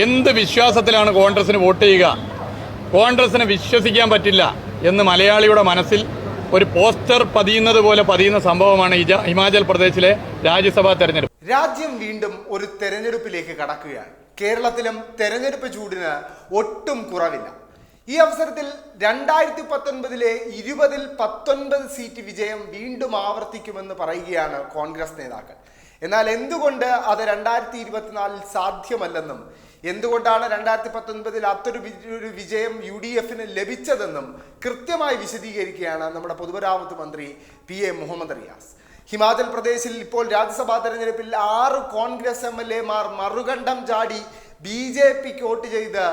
എന്ത് വിശ്വാസത്തിലാണ് കോൺഗ്രസിന് വോട്ട് ചെയ്യുക? കോൺഗ്രസിനെ വിശ്വസിക്കാൻ പറ്റില്ല എന്ന് മലയാളിയുടെ മനസ്സിൽ ഒരു പോസ്റ്റർ പതിയുന്നത് പോലെ പതിയുന്ന സംഭവമാണ് ഹിമാചൽ പ്രദേശിലെ രാജ്യസഭാ തെരഞ്ഞെടുപ്പ്. രാജ്യം വീണ്ടും ഒരു തെരഞ്ഞെടുപ്പിലേക്ക് കടക്കുകയാണ്. കേരളത്തിലും തെരഞ്ഞെടുപ്പ് ചൂടിന് ഒട്ടും കുറവില്ല. ഈ അവസരത്തിൽ രണ്ടായിരത്തി പത്തൊൻപതിലെ ഇരുപതിൽ പത്തൊൻപത് സീറ്റ് വിജയം വീണ്ടും ആവർത്തിക്കുമെന്ന് പറയുകയാണ് കോൺഗ്രസ് നേതാക്കൾ. എന്നാൽ എന്തുകൊണ്ട് അത് രണ്ടായിരത്തി ഇരുപത്തിനാലിൽ സാധ്യമല്ലെന്നും എന്തുകൊണ്ടാണ് രണ്ടായിരത്തി പത്തൊൻപതിൽ അത്തൊരു ഒരു വിജയം യു ഡി എഫിന് ലഭിച്ചതെന്നും കൃത്യമായി വിശദീകരിക്കുകയാണ് നമ്മുടെ പൊതുമരാമത്ത് മന്ത്രി പി എ മുഹമ്മദ് റിയാസ്. ഹിമാചൽ പ്രദേശിൽ ഇപ്പോൾ രാജ്യസഭാ തെരഞ്ഞെടുപ്പിൽ ആറ് കോൺഗ്രസ് എം എൽ എമാർ മറുകണ്ഠം ചാടി ബി ജെ പിക്ക് വോട്ട് ചെയ്ത്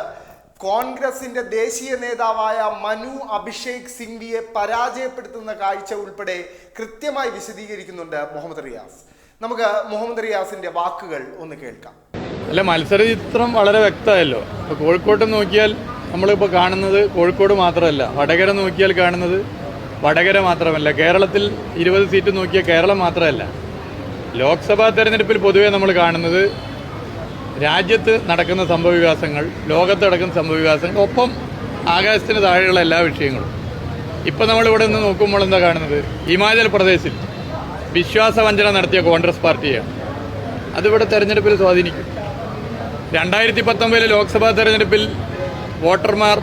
കോൺഗ്രസിന്റെ ദേശീയ നേതാവായ മനു അഭിഷേക് സിംഗ്വിയെ പരാജയപ്പെടുത്തുന്ന കാഴ്ച ഉൾപ്പെടെ കൃത്യമായി വിശദീകരിക്കുന്നുണ്ട് മുഹമ്മദ് റിയാസ്. നമുക്ക് മുഹമ്മദ് റിയാസിന്റെ വാക്കുകൾ ഒന്ന് കേൾക്കാം. അല്ല മത്സര ചിത്രം വളരെ വ്യക്തമായല്ലോ. ഇപ്പോൾ കോഴിക്കോട്ട് നോക്കിയാൽ നമ്മളിപ്പോൾ കാണുന്നത് കോഴിക്കോട് മാത്രമല്ല വടകര നോക്കിയാൽ കാണുന്നത് വടകര മാത്രമല്ല. കേരളത്തിൽ ഇരുപത് സീറ്റ് നോക്കിയാൽ കേരളം മാത്രമല്ല. ലോക്സഭാ തെരഞ്ഞെടുപ്പിൽ പൊതുവെ നമ്മൾ കാണുന്നത് രാജ്യത്ത് നടക്കുന്ന സംഭവവികാസങ്ങൾ ലോകത്ത് നടക്കുന്ന സംഭവവികാസങ്ങൾ ഒപ്പം ആകാശത്തിന് താഴെയുള്ള എല്ലാ വിഷയങ്ങളും. ഇപ്പം നമ്മളിവിടെ നിന്ന് നോക്കുമ്പോൾ എന്താ കാണുന്നത്? ഹിമാചൽ പ്രദേശിൽ. വിശ്വാസവഞ്ചന നടത്തിയ കോൺഗ്രസ് പാർട്ടിയാണ് അതിവിടെ തെരഞ്ഞെടുപ്പിൽ സ്വാധീനിക്കും. രണ്ടായിരത്തി പത്തൊമ്പതിലെ ലോക്സഭാ തെരഞ്ഞെടുപ്പിൽ വോട്ടർമാർ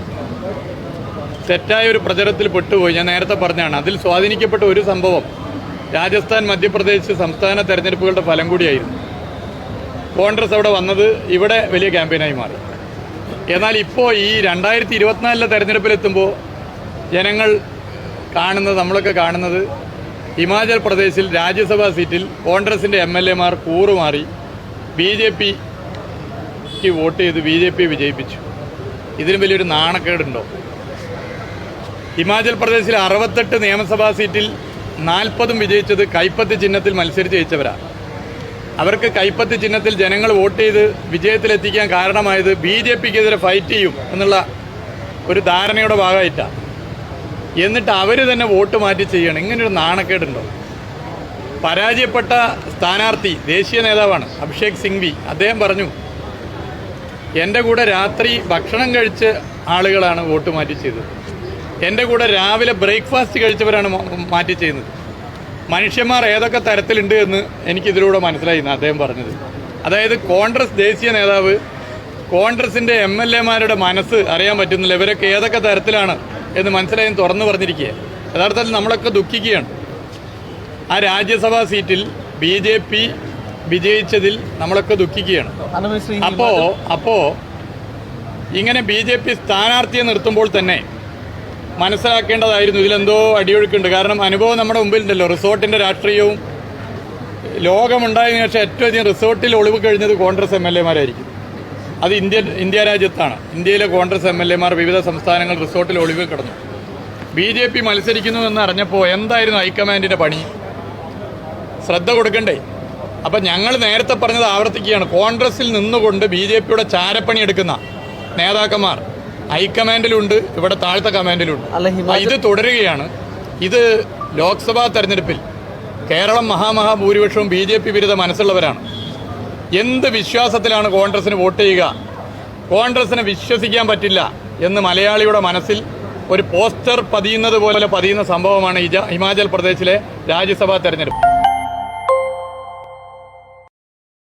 തെറ്റായ ഒരു പ്രചരത്തിൽ പെട്ടുപോയി. ഞാൻ നേരത്തെ പറഞ്ഞാണ് അതിൽ സ്വാധീനിക്കപ്പെട്ട ഒരു സംഭവം രാജസ്ഥാൻ മധ്യപ്രദേശ് സംസ്ഥാന തെരഞ്ഞെടുപ്പുകളുടെ ഫലം കൂടിയായിരുന്നു. കോൺഗ്രസ് അവിടെ വന്നത് ഇവിടെ വലിയ ക്യാമ്പയിനായി മാറി. എന്നാൽ ഇപ്പോൾ ഈ രണ്ടായിരത്തി ഇരുപത്തിനാലിലെ തെരഞ്ഞെടുപ്പിലെത്തുമ്പോൾ ജനങ്ങൾ കാണുന്നത് നമ്മളൊക്കെ കാണുന്നത് ഹിമാചൽ പ്രദേശിൽ രാജ്യസഭാ സീറ്റിൽ കോൺഗ്രസിന്റെ എം എൽ എമാർ കൂറുമാറി ബി ജെ പിക്ക് വോട്ട് ചെയ്ത് ബി ജെ പി വിജയിപ്പിച്ചു. ഇതിന് വലിയൊരു നാണക്കേടുണ്ടോ? ഹിമാചൽ പ്രദേശിൽ അറുപത്തെട്ട് നിയമസഭാ സീറ്റിൽ നാൽപ്പതും വിജയിച്ചത് കൈപ്പത്ത് ചിഹ്നത്തിൽ മത്സരിച്ച് ജയിച്ചവരാണ് അവർക്ക് കൈപ്പത്ത് ചിഹ്നത്തിൽ ജനങ്ങൾ വോട്ട് ചെയ്ത് വിജയത്തിലെത്തിക്കാൻ കാരണമായത് ബി ജെ പിക്കെതിരെ ഫൈറ്റ് ചെയ്യും എന്നുള്ള ഒരു ധാരണയുടെ ഭാഗമായിട്ടാണ് എന്നിട്ട് അവർ തന്നെ വോട്ട് മാറ്റി ചെയ്യണം. ഇങ്ങനൊരു നാണക്കേടുണ്ടോ? പരാജയപ്പെട്ട സ്ഥാനാർത്ഥി ദേശീയ നേതാവാണ് അഭിഷേക് സിംഗ്വി. അദ്ദേഹം പറഞ്ഞു എന്റെ കൂടെ രാത്രി ഭക്ഷണം കഴിച്ച് ആളുകളാണ് വോട്ട് മാറ്റി ചെയ്തത്. എന്റെ കൂടെ രാവിലെ ബ്രേക്ക്ഫാസ്റ്റ് കഴിച്ചവരാണ് മാറ്റി ചെയ്യുന്നത്. മനുഷ്യന്മാർ ഏതൊക്കെ തരത്തിലുണ്ട് എന്ന് എനിക്കിതിലൂടെ മനസ്സിലായി അദ്ദേഹം പറഞ്ഞത്. അതായത് കോൺഗ്രസ് ദേശീയ നേതാവ് കോൺഗ്രസിന്റെ എം എൽ എമാരുടെ മനസ്സ് അറിയാൻ പറ്റുന്നില്ല. ഇവരൊക്കെ ഏതൊക്കെ തരത്തിലാണ് എന്ന് മനസ്സിലായി തുറന്നു പറഞ്ഞിരിക്കുക യഥാർത്ഥത്തിൽ നമ്മളൊക്കെ ദുഃഖിക്കുകയാണ്. ആ രാജ്യസഭാ സീറ്റിൽ ബി ജെ പി വിജയിച്ചതിൽ നമ്മളൊക്കെ ദുഃഖിക്കുകയാണ്. അപ്പോ അപ്പോ ഇങ്ങനെ ബി ജെ പി സ്ഥാനാർത്ഥിയെ നിർത്തുമ്പോൾ തന്നെ മനസ്സിലാക്കേണ്ടതായിരുന്നു ഇതിലെന്തോ അടിയൊഴുക്കുണ്ട്. കാരണം അനുഭവം നമ്മുടെ മുമ്പിലുണ്ടല്ലോ. റിസോർട്ടിന്റെ രാഷ്ട്രീയവും ലോകമുണ്ടായതിനു ശേഷം ഏറ്റവും അധികം റിസോർട്ടിൽ ഒളിവ് കഴിഞ്ഞത് കോൺഗ്രസ് എം എൽ എമാരായിരിക്കും അത് ഇന്ത്യ ഇന്ത്യ രാജ്യത്താണ്. ഇന്ത്യയിലെ കോൺഗ്രസ് എം എൽ എമാർ വിവിധ സംസ്ഥാനങ്ങൾ റിസോർട്ടിൽ ഒളിവ് കിടന്നു. ബി ജെ പി മത്സരിക്കുന്നു എന്ന് അറിഞ്ഞപ്പോൾ എന്തായിരുന്നു ഹൈക്കമാൻഡിന്റെ പണി? ശ്രദ്ധ കൊടുക്കണ്ടേ? അപ്പം ഞങ്ങൾ നേരത്തെ പറഞ്ഞത് ആവർത്തിക്കുകയാണ്. കോൺഗ്രസിൽ നിന്നുകൊണ്ട് ബി ജെ പിയുടെ ചാരപ്പണി എടുക്കുന്ന നേതാക്കന്മാർ ഹൈക്കമാൻഡിലുണ്ട് ഇവിടെ താഴത്തെ കമാൻഡിലുണ്ട്. ഇത് തുടരുകയാണ്. ഇത് ലോക്സഭാ തെരഞ്ഞെടുപ്പിൽ കേരളം മഹാമഹാഭൂരിപക്ഷവും ബി ജെ പി വിരുദ്ധ മനസ്സുള്ളവരാണ്. എന്ത് വിശ്വാസത്തിലാണ് കോൺഗ്രസിന് വോട്ട് ചെയ്യുക? കോൺഗ്രസിനെ വിശ്വസിക്കാൻ പറ്റില്ല എന്ന് മലയാളിയുടെ മനസ്സിൽ ഒരു പോസ്റ്റർ പതിയുന്നത് പോലെ പതിയുന്ന സംഭവമാണ് ഹിമാചൽ പ്രദേശിലെ രാജ്യസഭാ തെരഞ്ഞെടുപ്പ്.